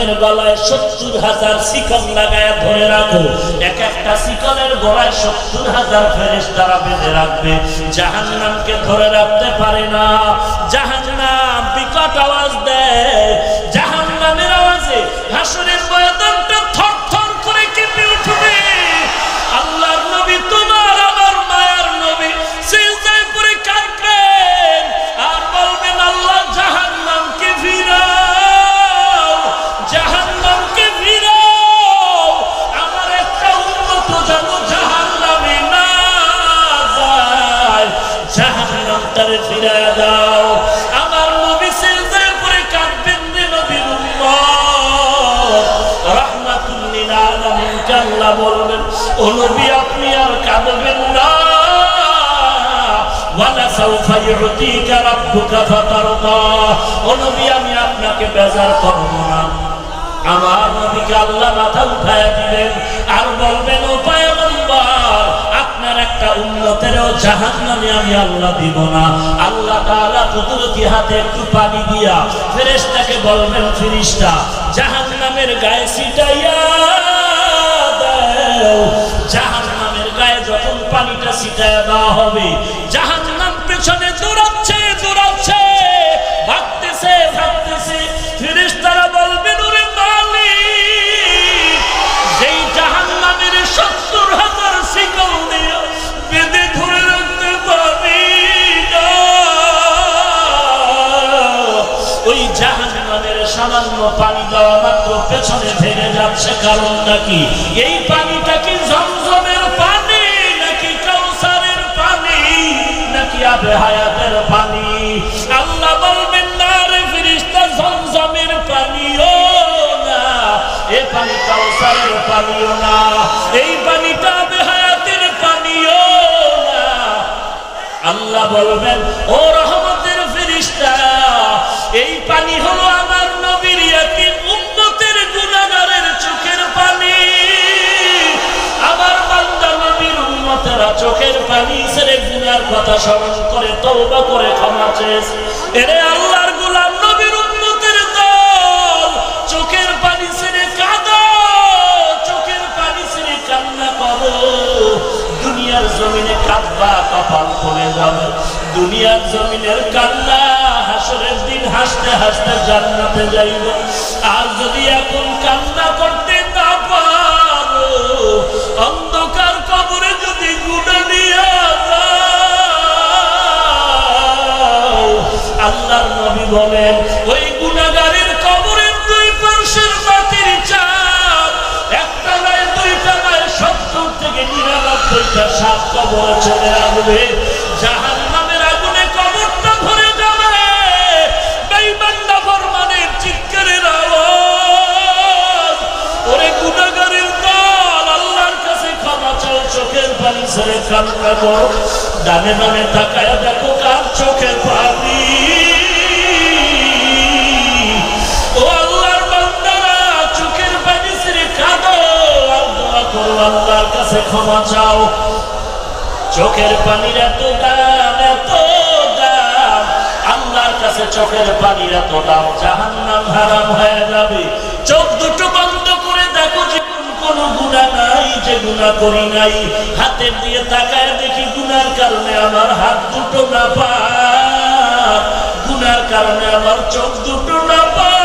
জাহান্নামের গলায় সত্তর হাজার শিকল লাগায় ধরে রাখো। এক একটা শিকলের গলায় সত্তর হাজার ফেরেশতারা বেঁধে রাখবে। জাহাজ জাহান্নামকে ধরে রাখতে পারে না। জাহান্নাম ওয়ালা সাউফা ইউতিকা রাব্বুকা ফাতারদা। ও নবী, আমি আপনাকে বেজার করব না। আমার নবীকে আল্লাহ মাথা উঠায় দিবেন আর বলবেন, ও আপনার একটা উন্নতেরও জাহান্নামে আমি আল্লাহ দিব না। আল্লাহ তাআলা হাতে একটু পানি দিয়া ফেরেশতাকে বলবেন, ফেরেশতা, জাহান্নামের গায়ে ছিটাইয়া দাও। জাহান্নামের গায়ে যখন পানিটা ছিটাইয়া দেওয়া হবে পেছনে দৌড়াচ্ছে দৌড়াচ্ছে। ভাগতেছে ভাগতেছে। ফেরেশতারা বলবেন ওরে মালিক, যেই জাহান্নামের সত্তর হাজার শিকল দিয়ে বেঁধে ধরে রাখতে পারি ওই জাহান্নামের সামান্য পানি দেওয়া মাত্র পেছনে ভেঙে যাচ্ছে কারণটা কি? এই পানিটা আবে হায়াতের পানি। আল্লাহ বলবেন, না রে ফিরিস্তা জমজমের পানিও না। এ পানি কাউসারের পানিও না। এই পানিটা হবে হায়াতের পানিও না। আল্লাহ বলবেন, ও রহমতের ফিরিস্তা, এই পানি হলো আমার উম্মতেরা চোখের পানি ছেড়ে গুনার কথা স্মরণ করে, তওবা করে, ক্ষমা চেয়েছে। এরে আল্লাহর গোলাম নবীর উম্মতের দল, চোখের পানি ছেড়ে কাঁদো, চোখের পানি ছেড়ে কান্না করো। দুনিয়ার জমিনে কাঁদবা, কপাল পড়ে যাবে। দুনিয়ার জমিনের কান্না হাসরের দিন হাসতে হাসতে জান্নাতে যাইব। আর যদি এখন কান্না আল্লাহর নবী বলেন, ওই গুণাগারের কবরের দুই পার্শ্বের মাটির চাপ একটা নয় দুইটা নয় সত্তর থেকে নিরানব্বইটা সাত কবর চলে আসবে। জাহান চিৎকারের ওরে আল্লাহর কাছে চোখের পানি ছেড়ে কান্না করো। ডানে ডানে তাকায় দেখো কাছে ক্ষমা চাও। চোখের পানির এত দাম এত দাম। আল্লাহর কাছে চোখের পানির এত দাম। জাহান্নাম হারাম হয়ে যাবে। চোখ দুটো বন্ধ করে দেখো যে কোন গুণা নাই, যে গুণা করি নাই। হাতের দিয়ে তাকায় দেখি গুনার কারণে আমার হাত দুটো না পাক গুনার কারণে আমার চোখ দুটো না পাক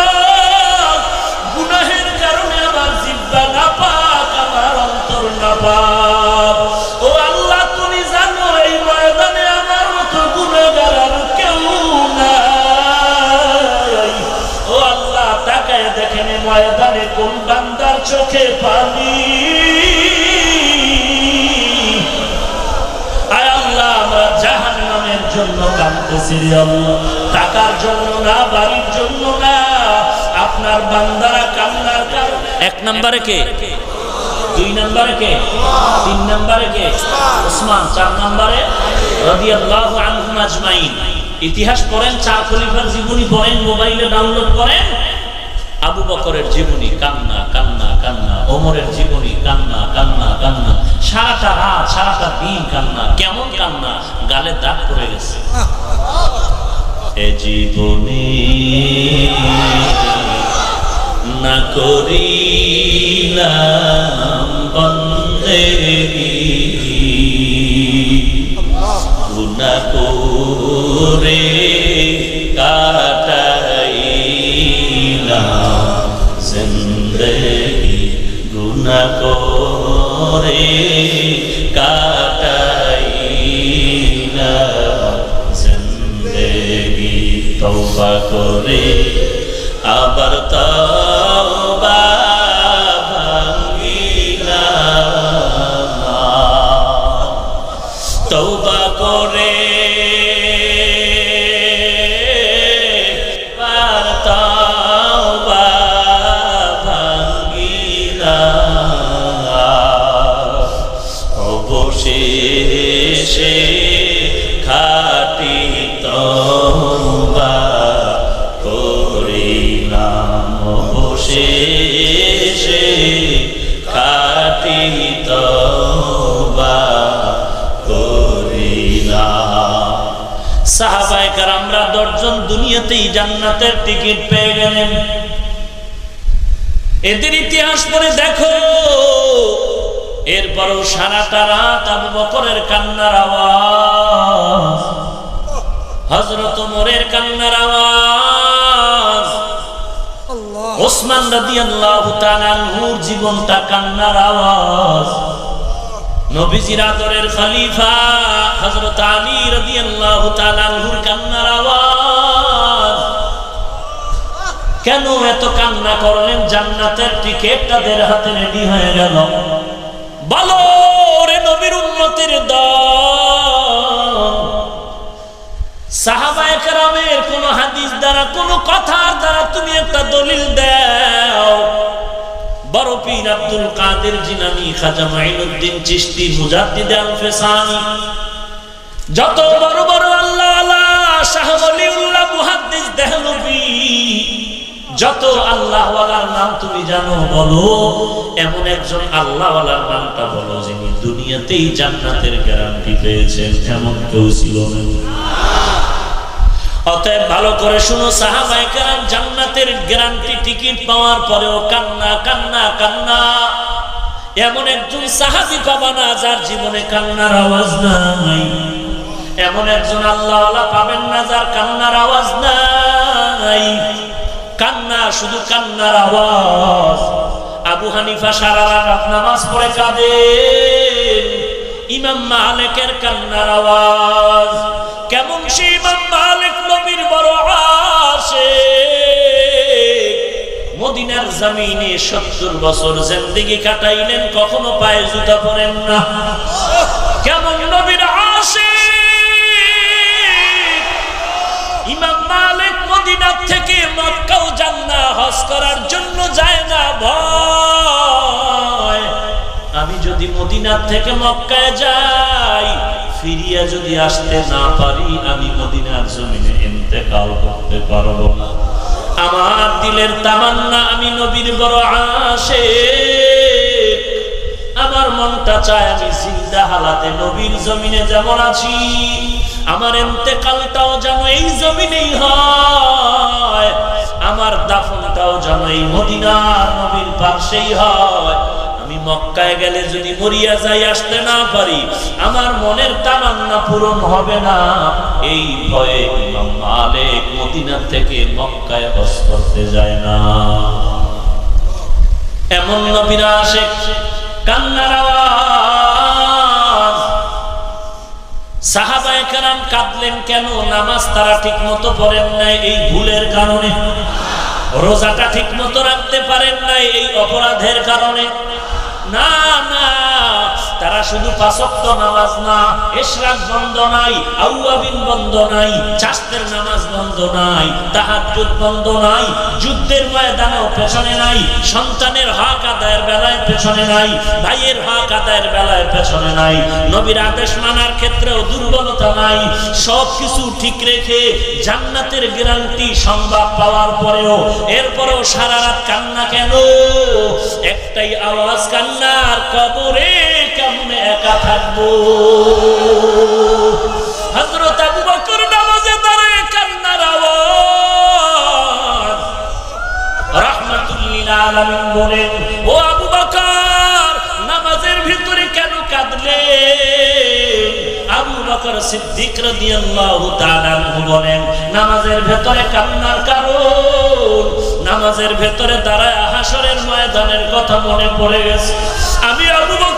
ও আল্লাহ তুমি জানো এই ময়দানে আমার মতো গুণাগার আর কেউ নাই। ও আল্লাহ তাকায় দেখেন ময়দানে কোন বান্দার চোখে পানি। আয় আল্লাহ আমরা জাহান নামের জন্য কাঁদতেছি রে আল্লাহ। টাকার জন্য না বাড়ির জন্য না। আপনার বান্দারা কান্নার কারণ এক নম্বরে কে? দুই নম্বরে কে? তিন নম্বরে কে? ওসমান। চার নম্বরে? ইতিহাস পড়েন চার খলিফার জীবনী পড়েন, মোবাইলে ডাউনলোড করেন। আবু বকরের জীবনী, কান্না কান্না কান্না। ওমরের জীবনী, কান্না কান্না কান্না। সারাটা রাত, সারাটা দিন কান্না, কেমন কান্না? গালে দাগ পড়ে গেছে। এ জীবনে না করিলাম বন্দেগী গুনা করে কাটাইলাম জিন্দগি গুনা করে কাটাইলাম জিন্দগি তওবা করে আবার তওবা দুনিয়াতেই জান্নাতের টিকিট পেয়ে গেলেন। এদের ইতিহাস পড়ে দেখো। এরপরও সারাটা রাত আবু বকরের কান্নার আওয়াজ হজরত মোরের কান্নার আওয়াজ ওসমান রাদিয়াল্লাহু তাআলা নূর জীবনটা কান্নার আওয়াজ। নবীজির আদরের খলিফা হযরত আলী রাদিয়াল্লাহু তাআলা নূর কান্নার আওয়াজ। কেন এত কান্না করলেন? জান্নাতের টিকিট তাদের হাতে রেডি হয়ে গেল। বলো রে নবীর উন্নতির কেরামের কোন হাদিস দ্বারা কথার দ্বারা তুমি একটা দলিল বড় পীর আব্দুল কাদের যত বড় বড় আল্লাহ যত আল্লাহ ওয়ালার নাম তুমি জানো, বলো। এমন একজন আল্লাহওয়ালার নামটা বলো, যিনি দুনিয়াতেই জান্নাতের গ্যারান্টি পেয়েছেন। এমন কেউ ছিল অতএব ভালো করে শুনো, সাহাবায়ে কেরাম জান্নাতের গ্যারান্টি টিকিট পাওয়ার পরেও কান্না কান্না কান্না। এমন একজন সাহাবী পাবা না, যার জীবনে কান্নার আওয়াজ নাই। এমন একজন আল্লাহওয়ালা পাবেন না, যার কান্নার আওয়াজ নাই। কান্না, শুধু কান্নার আওয়াজ। আবু হানিফা সারা রাত নামাজ পড়ে কাঁদে ইমাম মালিকের কান্নার আওয়াজ। কেমন সে ইমাম মালিক নবীর বড় আসে মদিনার জমিনে সত্তর বছর জিন্দেগি কাটাইলেন, কখনো পায়ে জুতা পরেন না। হজ করার জন্য যায় না, ভয়। আমি যদি মদিনার থেকে মক্কায় যাই, ফিরিয়া যদি আসতে না পারি, আমি মদিনার জমিনে ইন্তেকাল করতে পারব না। আমার দিলের তামান্না আমি নবীর বড় আসে আমার মনটা চায় আমি জিন্দা হালাতে নবীর জমিনে যেমন আছি, আমার এতেকালটাও যেন এই জমিনেই হয়। আমার দাফনটাও যেন এই মদিনার নবীর পাশেই হয়। আমি মক্কায় গেলে যদি মরিয়া যাই, আসতে না পারি, আমার মনের তামান্না পূরণ হবে না। এই ভয়ে মালিক মদিনা থেকে মক্কায় হজ করতে যায় না। এমন নবীরা আসে, কান্নার আওয়াজ। সাহাবায়ে কেরাম কাঁদলেন কেন? নামাজ তারা ঠিক মতো পড়েন নাই, এই ভুলের কারণে। রোজাটা ঠিক মতো রাখতে পারেন নাই, এই অপরাধের কারণে। না না শুধু পাঁচক্ত নামাজ না, এশরাক বন্ধ নাই বন্ধ নাই চাষতের নামাজ বন্ধ নাই, তাহাজ্জুদ বন্ধ নাই, যুদ্ধের ময়দানেও পেছনে নাই, সন্তানের হক আদায়ের বেলায় পেছনে নাই, ভাইয়ের হক আদায়ের বেলায় পেছনে নাই, নবীর আদেশ মানার ক্ষেত্রেও দুর্বলতা নাই সব কিছু ঠিক রেখে জান্নাতের গ্যারান্টি সংবাদ পাওয়ার পরেও, এরপরেও সারা রাত কান্না কেন? একটাই আওয়াজ, কান্নার কবরে। একা থাকব। হযরত আবু বকর নামাজে দাঁড়ায় কান্নার আওয়াজ। রাহমাতুল্লিল আলামিন বলেন, ও আবু বকর, নামাজের ভিতরে কেন কাঁদলে? আবু বকর সিদ্দিক রাদিয়াল্লাহু তাআলা বলেন, নামাজের ভেতরে কান্নার কারণ, নামাজের ভেতরে দাঁড়ায় হাসরের ময়দানের কথা মনে পড়ে গেছে। আমি আবু বকর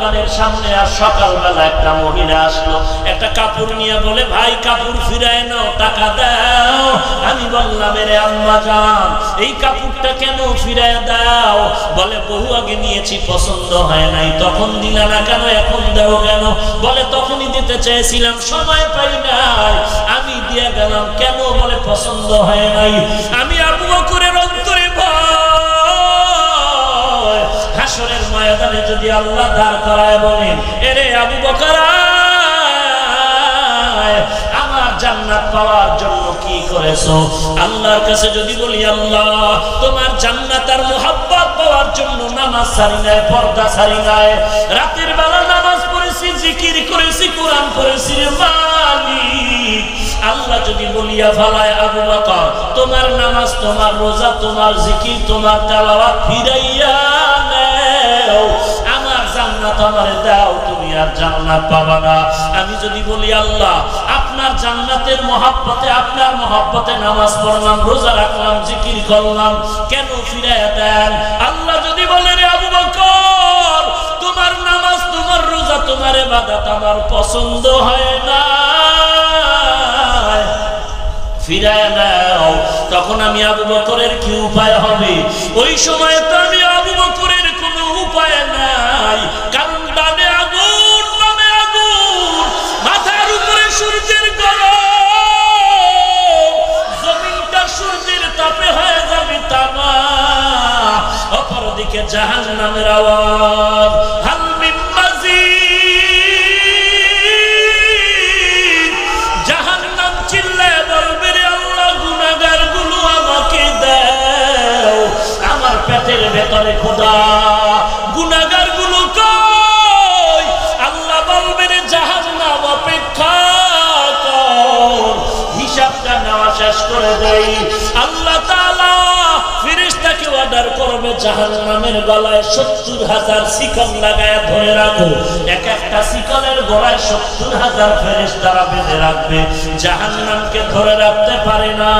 দোকানের সামনে আর সকালবেলা একটা মহিলা আসলো। একটা কাপড় নিয়ে বলে, ভাই, কাপড় ফিরায় নাও, টাকা দাও। আমি বললাম, এরে আম্মা যান এই কাপড়টা কেন ফিরায় দাও? বলে, বহু আগে নিয়েছি, পছন্দ হয় নাই। তখন দিলা না কেন, এখন দাও কেন? বলে, তখনই দিতে চেয়েছিলাম, সময় পাই নাই। আমি দিয়ে গেলাম, কেন? বলে, পছন্দ হয় নাই। আমি আবু হাসরের ময়দানে যদি আল্লাহ দাঁড় করায় বলেন, এরে আবু বকর আমার জান্নাত পাওয়ার জন্য কি করেছ? আল্লাহর কাছে যদি বলি, আল্লাহ, তোমার মোহাব্বত পাওয়ার জন্য নামাজ নাই, পর্দা নাই। রাতের বেলা নামাজ পড়েছি, জিকির করেছি, কোরআন পড়েছি রে মালিক। আল্লাহ যদি বলিয়া ফালায় আবু বকর, তোমার নামাজ, তোমার রোজা, তোমার জিকির, তোমার তেলাওয়াত ফিরাইয়া নেও আমার জান্নাত আমারে দাও, তুমি আর জান্নাত পাবা না। আমি যদি বলি, আল্লাহ, আপনার জান্নাতের মহাব্বতে, আপনার মহাব্বতে নামাজ পড়লাম, রোজা রাখলাম, জিকির করলাম, কেন ফিরাইয়া দেন? আল্লাহ যদি বলে, রে আবু বকর, তোমার নামাজ, তোমার রোজা, তোমার ইবাদত আমার পছন্দ হয় না। ফিরায় নাও তখন আমি আবু বকরের কি উপায় হবে? ওই সময় তো আমি আবু বকরের উপায় নাই। কারণ ডানে আগুন, বামে আগুন, মাথার উপরে সূর্যের গরম। জমিনটা সূর্যের তাপে হয়ে যাবে তামা। অপরদিকে জাহান নামের আওয়াজ। হাল মিন আল্লাহ তাআলা অর্ডার করবে জাহান্নামের গলায় সত্তর হাজার শিকল লাগায় ধরে রাখো। এক একটা শিকলের গলায় সত্তর হাজার ফেরেশতারা বেঁধে রাখবে। জাহান্নামকে ধরে রাখতে পারে না।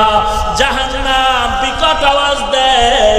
জাহান্নাম বিকট আওয়াজ দেয়।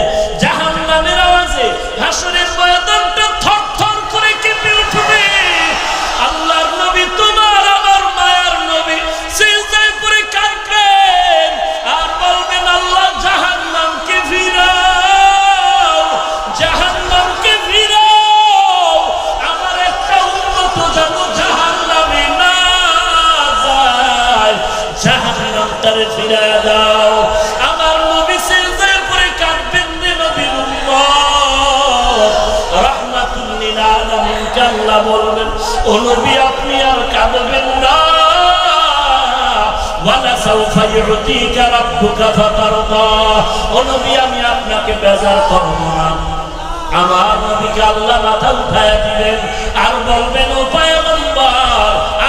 বলবেন ও নবী, আপনি আর কাঁদবেন না।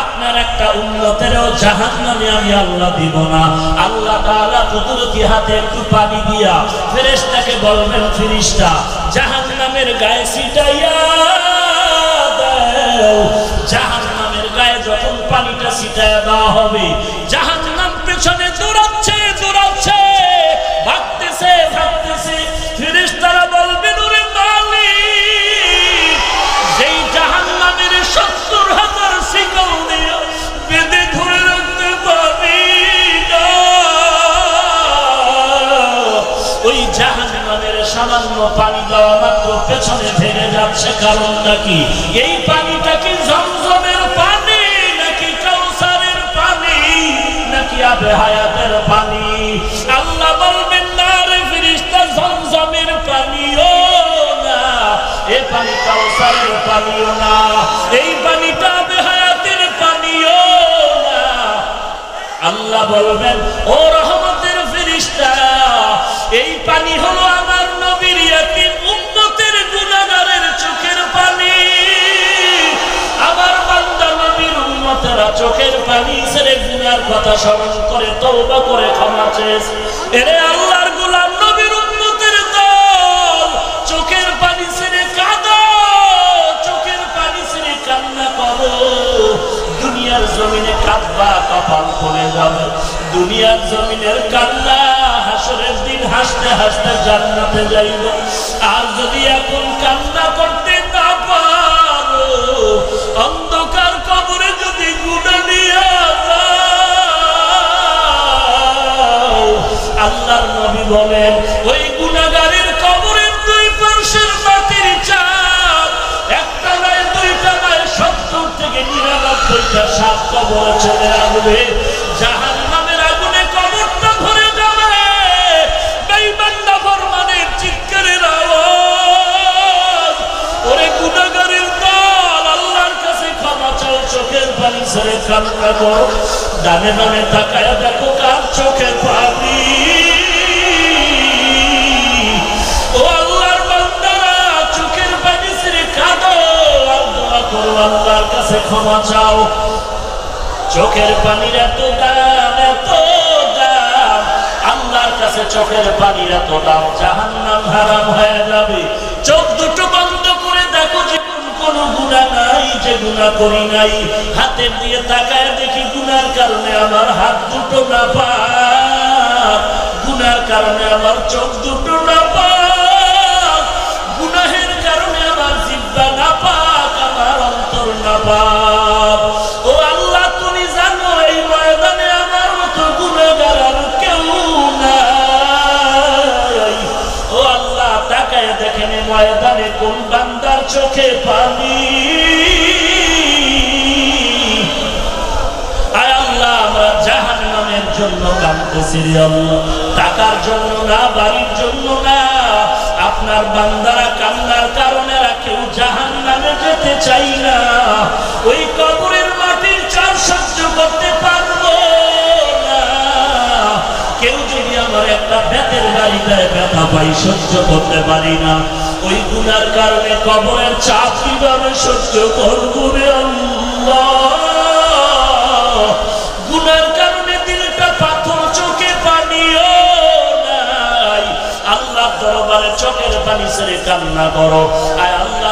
আপনার একটা উন্নতেরও জাহান্নামে আমি আল্লাহ দিব না। আল্লাহ তাআলা হাতে একটু পানি দিয়া ফেরেশতাকে বলবেন, ফেরেশতা, জাহান্নামের গায়ে ছিটাইয়া দাও জাহান্নামের গায়ে যখন পানিটা দেওয়া হবে, জাহান্নাম পেছনে দৌড়াচ্ছে দৌড়াচ্ছে। ভাগতেছে ভাগতেছে। ফেরেশতারা বলবেন ওরে মালিক, যেই জাহান্নামের সত্তর হাজার শিকল দিয়ে বেঁধে ধরে রাখতে পারি ওই জাহান্নামের সামান্য পানি দেওয়া পেছনে ভেঙে যাচ্ছে কারণটা কি? এই পানিটা কি জমজমের পানি, নাকি কাউসারের পানি, নাকি আবে হায়াতের পানি? আল্লাহ বলবেন, না রে ফিরিস্তা জমজমের পানিও না, এ পানি কাউসারের পানিও না, এই পানিটা আবে হায়াতের পানিও না। আল্লাহ বলবেন, ও রহমতের ফেরিস্তা এই পানি হলো চোখের পানি ছেড়ে কান্না করো। দুনিয়ার জমিনে কাঁদবা, কপাল পড়ে যাবে। দুনিয়ার জমিনের কান্না, হাসরের দিন হাসতে হাসতে জান্নাতে যাইব। আর যদি এখন কান্না বলেন, ওই গুণাগারের কবরের দুই পার্শ্বের মাটির চাপ একটা নয় দুইটা নয় সত্তর থেকে নিরানব্বইটা সাপ কবরে চলে আসবে জাহান নামের আগুনে কবরটা ভরে যাবে। বেঈমানরা ফরমানের চিৎকারের আওয়াজ। ওরে গুনাহগারের দল, আল্লাহর কাছে ক্ষমা চাও, চোখের পানি ছেড়ে কান্না করো। ডানে ডানে তাকায় দেখো কাছে ক্ষমা চাও। চোখের পানির এত দাম এত দাম। আল্লাহর কাছে চোখের পানির এত দাম, জাহান্নাম হারাম হয়ে যাবে। চোখ দুটো বন্ধ করে দেখো যে কোন গুণা নাই, যে গুণা করি নাই। হাতের দিয়ে তাকায় দেখি গুনার কারণে আমার হাত দুটো না গুনার কারণে আমার চোখ দুটো না আল্লাহ। আমার জন্য টাকার জন্য না বাড়ির জন্য না। আপনার বান্দারা কান্নার কারণে যেতে চাই না। ওই কবরের মাটির চার সহ্য করতে পারব না। কেউ যদি আমার একটা বেতের বাড়ি দেয় ব্যথা পাই সহ্য করতে পারি না। ওই গুনার কারণে কবরের চাপ কীভাবে সহ্য করব রে আল্লাহ? কারণে দিলটা পাথর চোখে পানিও নাই। আল্লাহ দরবারে চোখের পানি ছেড়ে কান্না করো।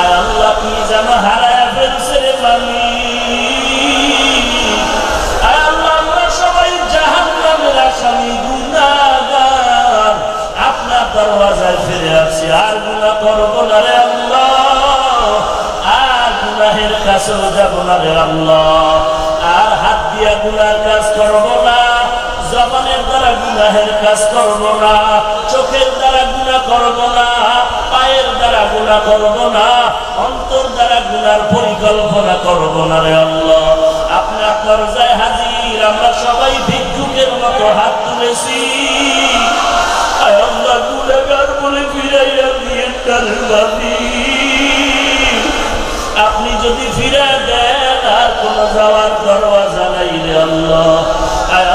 আর আল্লাহ হারায়া ফেলছে রে আর আল্লাহ, আমরা সবাই আসামি আপনার দরওয়াজায় ফিরে আর না রে গুনাহের আর হাত দিয়া কাজ না, জবানের গুনাহের কাজ না, চোখের দ্বারা গুনাহ করব না গুনাহ করব না, অন্তর দ্বারা গুনার পরিকল্পনা করব না রে আল্লাহ। আপনার দরজায় হাজির, আমরা সবাই ভিক্ষুকের মতো হাত তুলেছি। বলে দিয়ে আপনি যদি ফিরে দেন, আর কোন যাওয়ার দরওয়াজা নাই রে আল্লাহ।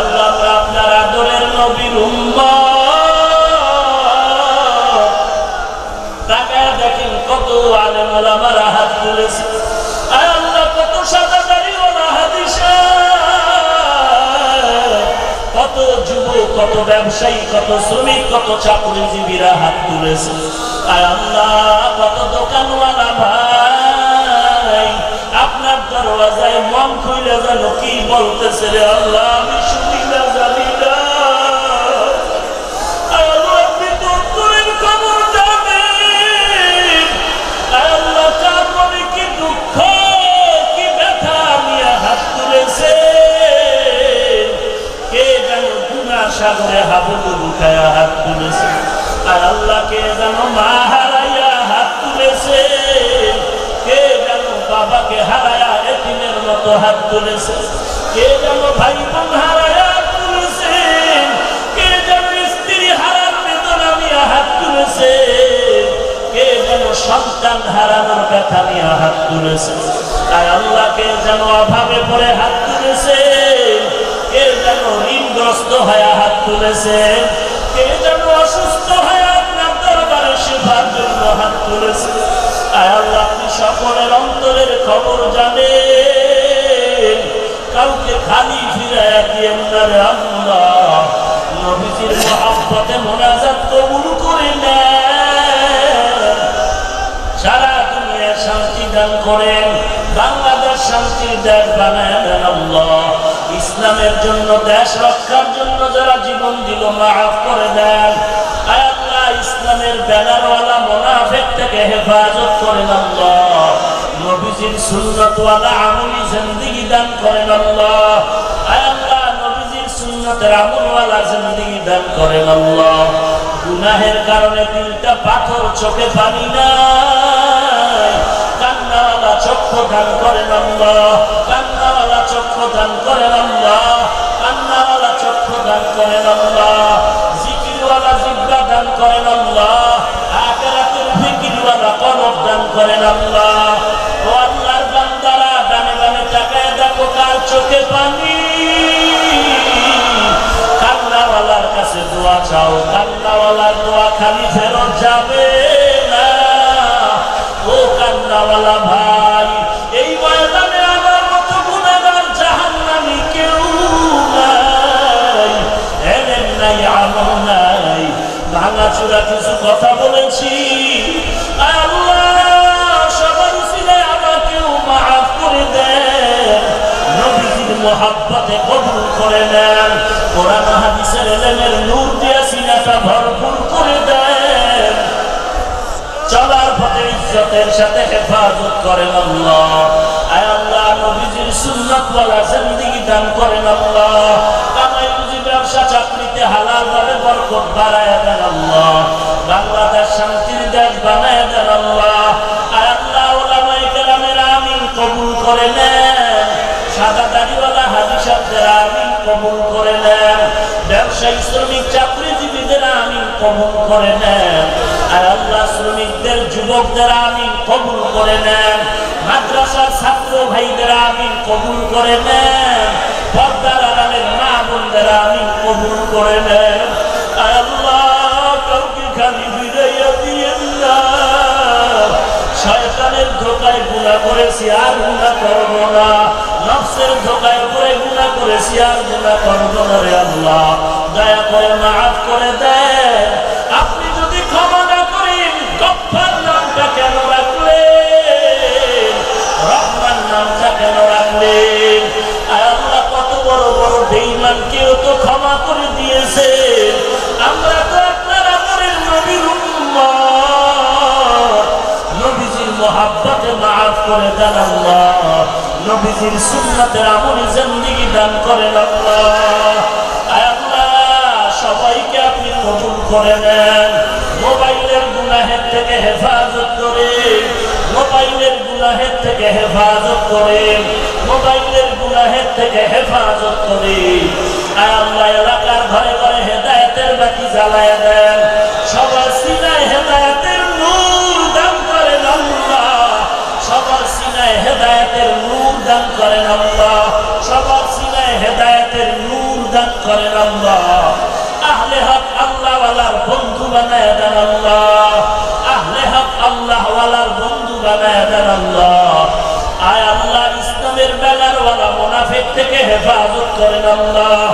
আল্লাহ আপনার আদরের নবীর উম্মত। কত যুবক, কত ব্যবসায়ী, কত শ্রমিক, কত চাকরিজীবীরা হাত তুলেছে। কত দোকানওয়ালা ভাই, আপনার দরওয়াজায় মন খুলে যেন কি বলতেছে রে আল্লাহ, আমি শুনি। সাগরে হাবুডুবু খায়া হাত তুলেছে। আর আল্লাহ কে যেন মা হারাইয়া হাত তুলেছে। কে যেন বাবাকে হারায়া এতিমের মতো হাত তুলেছে। কে যেন ভাই বোন হারায়া হাত তুলেছেন কে যেন স্ত্রী হারার বেদনা নিয়ে হাত তুলেছে। কে যেন সন্তান হারানোর ব্যথা নিয়ে হাত তুলেছে। তাই আল্লাহকে যেন অভাবে পড়ে হাত তুলেছে। ঋণগ্রস্ত হয়ে, হাত তুলেছে। কে যেন অসুস্থ হয়ে, আপনার দরবারে সেবার জন্য হাত তুলেছে। আল্লাহ, আপনি সকলের অন্তরের খবর জানেন। কাউকে খালি ফিরাইয়া দিয়েন না রে আল্লাহ। নবীজির মহাব্বতে মোনাজাত কবুল করে সারা দুনিয়া শান্তি দান করেন। বাংলাদেশ শান্তির দেশ বানায় আল্লাহ। ইসলামের জন্য, দেশ রক্ষার জন্য যারা জীবন দিল, মাফ করে দেন। আল্লাহ, ইসলামের ব্যানারওয়ালা মোনাফেক থেকে হেফাজত করেন আল্লাহ। নবীজির সুন্নতওয়ালা আমলি জিন্দিগি দান আল্লাহ। আয় আল্লাহ, নবীজির সুন্নতের আমলওয়ালা জিন্দিগি দান করেন আল্লাহ। গুনাহের কারণে তিনটা পাথর চোখে পানি নাই। কান্নাওয়ালা চক্ষু দান আল্লাহ। কান্নাওয়ালা চক্ষু দান করেন আল্লাহ। কান্নাওয়ালা চক্ষু দান করেন আল্লাহ। জিকিরওয়ালা জিব্বা দান করেন আল্লাহ। আখেরাতের ফিকিরওয়ালা কলব দান করেন আল্লাহ। ও আল্লাহর বান্দারা ডানে বামে তাকায় দেখো কার চোখে পানি। কান্নাওয়ালার কাছে দোয়া চাও, কান্নাওয়ালার দোয়া খালি ফেরত যাবে না। ও কান্নাওয়ালা ভাই ভাঙাচুরা কিছু কথা বলেছি। ভরপুর করে দেন। চলার পথে ইজ্জতের সাথে হেফাজত করেন আল্লাহ। আয় আল্লাহ, নবীজির সুন্নাত ওয়ালা জিন্দেগি দান করেন আল্লাহ। ব্যবসা চাকরিতে হালাল ভাবে বরকত বাড়ায় দেন আল্লাহ। বাংলাদেশ শান্তির দেশ বানায় দেন আল্লাহ। আয় আল্লাহ ওলামাই কেরামের আমিন কবুল করে নেন। সাদা দাড়িওয়ালা হাজি সাহেবদের আমিন কবুল করে নেন। ব্যবসায়ী, শ্রমিক, চাকরিজীবীদের আমিন কবুল করে নেন। আর আল্লাহ শ্রমিকদের, যুবকদের আমিন কবুল করে নেন। মাদ্রাসার ছাত্র ভাইদের আমিন কবুল করে নেন। করে নেন আল্লাহ কাউকে খালি দিয়েন না। শয়তানের ধোকায় গুণা করেছি আর গুণা করব না। নফসের ধোকায় করে গুণা করেছি আর গুণা করব না রে আল্লাহ। দয়া করে মাফ করে দেন। করে দেন আল্লাহ। নবীজির সুন্নাতের আমলি জিন্দেগি দান করেন আল্লাহ। আল্লাহ, সবাইকে আপনি কবুল করে নেন। মোবাইলের গুনাহের থেকে হেফাজত করেন মোবাইলের গুনাহের থেকে হেফাজত করেন মোবাইলের গুনাহের থেকে হেফাজত আয় আল্লাহ, এলাকার ঘরে ঘরে হেদায়েতের বাতি জ্বালায় দেন। আল্লাহ, সবার সিনায় হেদায়েতের নূর দান করেন আল্লাহ। আহলে হক আল্লাহ ওয়ালার বন্ধু বানায় দেন আল্লাহ। আহলে হক আল্লাহ ওয়ালার বন্ধু বানায় দেন আল্লাহ। আয় আল্লাহ, ইসলামের বেলার ওয়ালা মুনাফিক থেকে হেফাজত করেন আল্লাহ।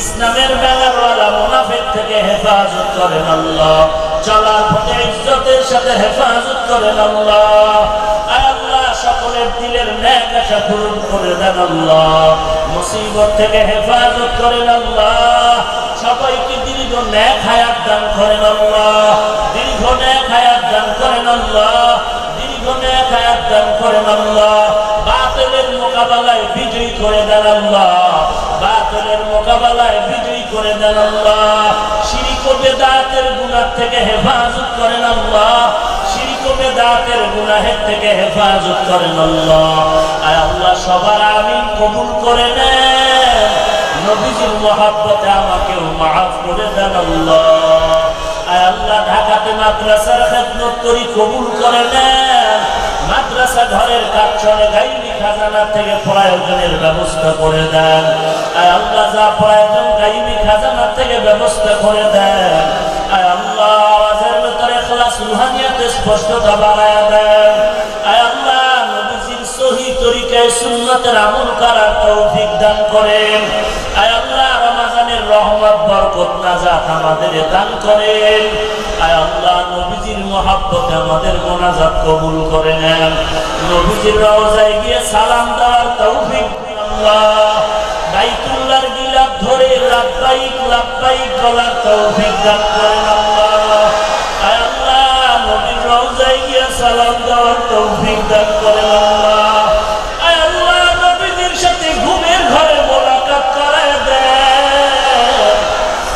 ইসলামের বেলারওয়ালা মুনাফিক থেকে হেফাজত করেন আল্লাহ। চলার পথে ইজ্জতের সাথে হেফাজত করেন আল্লাহ। দিলের ন্যাক পূরণ করে দেন আল্লাহ। মুসিবত থেকে হেফাজত করেন আল্লাহ। সবাইকে দীর্ঘ ন্যাক হায়াত দান করেন আল্লাহ। দীর্ঘ ন্যাক হায়াত দান করেন আল্লাহ। দীর্ঘ ন্যাক হায়াত দান করেন আল্লাহ। বাতিলের মোকাবেলায় বিজয়ী করে দেন আল্লাহ। বাতিলের মোকাবেলায় বিজয়ী করে দেন আল্লাহ। শিরিক ও বেদাতের গুনাহ থেকে হেফাজত করেন আল্লাহ। বেদাতের গুনাহের থেকে হেফাজত করেন আল্লাহ। আয় আল্লাহ, সবার আমিন কবুল করে নেন নবীজির মহাব্বতে আমাকেও মাফ করে দেন আল্লাহ। আয় আল্লাহ, ঢাকাতে মাদ্রাসার খেদমত করি কবুল করে নেন মাদ্রাসা ঘরের কাজ চলে গাইবি খাজানা থেকে প্রয়োজনের ব্যবস্থা করে দেন। আয় আল্লাহ, যা প্রয়োজন গাইবি খাজানা থেকে ব্যবস্থা করে স্পষ্টতা বাড়ায় দেন। দান করেন। আয় আমাদের দান করেন। আয় আল্লাহ, নবীজির মহাব্বতে আমাদের মোনাজাত কবুল করে নেন। নবীজির রওজায় গিয়ে সালাম দেওয়ার তৌফিক আল্লাহ। গিলাপ ধরে লাব্বাইক লাব্বাইক বলার তৌফিক দান করেন আল্লাহ। সালাম দেওয়ার তৌফিক দান করেন আল্লাহ। আল্লাহ, নবীজির সাথে ঘুমের ঘরে মোলাকাত করায় দেন।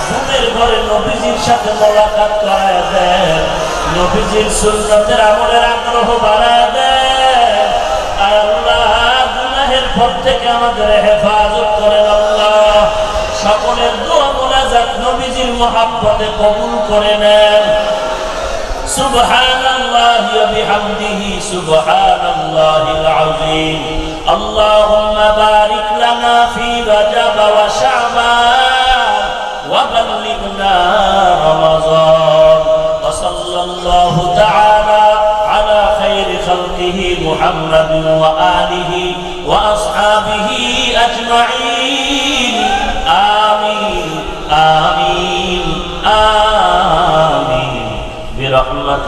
ঘুমের ঘরে নবীজির সাথে মোলাকাত করায় দেন। নবীজির সুন্নতের আমলের আগ্রহ বাড়ায় দেন। আয় আল্লাহ, গুনাহের পথ থেকে আমাদের হেফাজত করেন আল্লাহ। সকলের দোয়া মোনাজাত নবীজির মহাব্বতে কবুল করে নেন। سبحان الله وبحمده سبحان الله العظيم. اللهم بارك لنا في رجب وشعبان وبلغنا رمضان. وصلى الله تعالى على خير خلقه محمد وآله وأصحابه أجمعين.